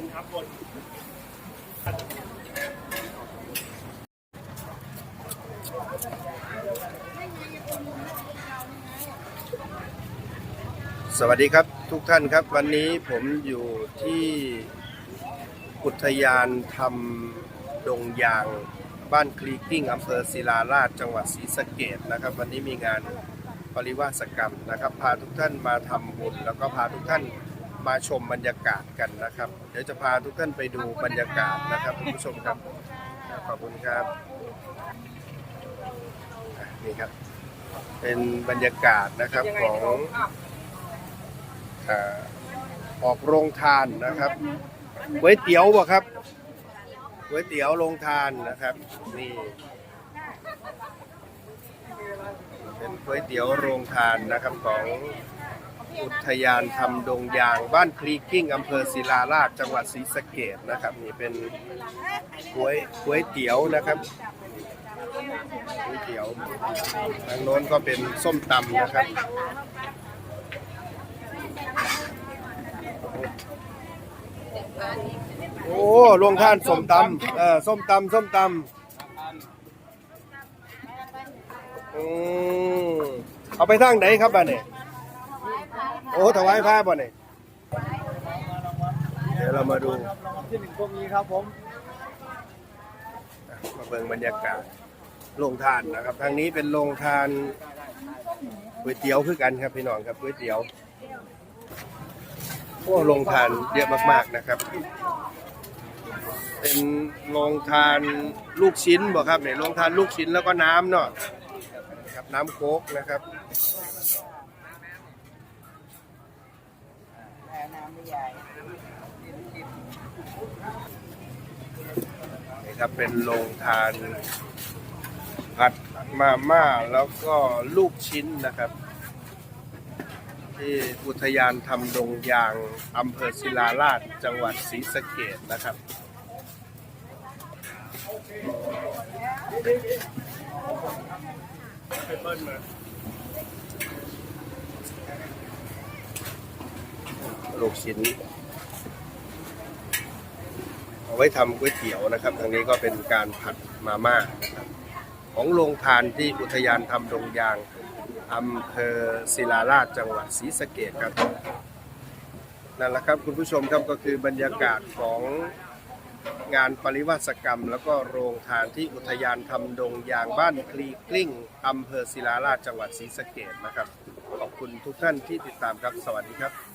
นครับวนสวัสดีครับทุกท่านครับวันนี้ผมอยู่ที่อุทยานธรรมดงยางบ้านคลีกิ้งอำเภอศิลาราชจังหวัดศรีสะเกดนะครับ วันนี้มีงานปริวาสกรรมนะครับ พาทุกท่านมาทำบุญแล้วก็พาทุกท่าน มาชมบรรยากาศกันนะครับ เดี๋ยวจะพาทุกท่านไปดูบรรยากาศนะครับคุณผู้ชมครับขอบคุณครับอะนี่ครับ เป็นบรรยากาศนะครับของอ่าออกโรงทานนะครับก๋วยเตี๋ยวบ่ครับก๋วยเตี๋ยวโรงทานนะครับนี่เป็นก๋วยเตี๋ยวโรงทานนะครับของ อุทยานธรรมดงยางบ้านคลีกิ้งอำเภอศิลาราชจังหวัดศรีสะเกดนะครับ นี่เป็นก๋วยก๋วยเตี๋ยวนะครับก๋วยเตี๋ยวทางโน้นก็เป็นส้มตำนะครับโอ้ลงท่านส้มตำเออส้มตำส้มตำอืมเอาไปทางไหนครับบ้านเนี่ย โอ้ถวายผ้าบ่เนี่ยเดี๋ยวเรามาดูที่หนึ่งพวกนี้ครับผมมาเบิ่งบรรยากาศโรงทานนะครับทางนี้เป็นโรงทานก๋วยเตี๋ยวคือกันครับพี่น้องครับก๋วยเตี๋ยวโอ้โรงทานเยอะมากๆนะครับ เป็นโรงทานลูกชิ้นบ่ครับเนี่ยโรงทานลูกชิ้นแล้วก็น้ำเนาะครับน้ำโค้กนะครับ นี่ครับเป็นโรงทานผัดมาม่าแล้วก็ลูกชิ้นนะครับ ที่อุทยานธรรมดงยางอำเภอศิลาราชจังหวัดศรีสะเกดนะครับลู กชิ้น เอาไว้ทำก๋วยเตี๋ยวนะครับทางนี้ก็เป็นการผัดมาม่านะครับของโรงทานที่อุทยานธรรมดงยางอำเภอศิลาราชจังหวัดศรีสะเกดครับนั่นแหละครับคุณผู้ชมครับก็คือบรรยากาศของงานปริวาสกรรม แล้วก็โรงทานที่อุทยานธรรมดงยางบ้านคลีกลิ้งอำเภอศิลาราชจังหวัดศรีสะเกดนะครับ ขอบคุณทุกท่านที่ติดตามครับ สวัสดีครับ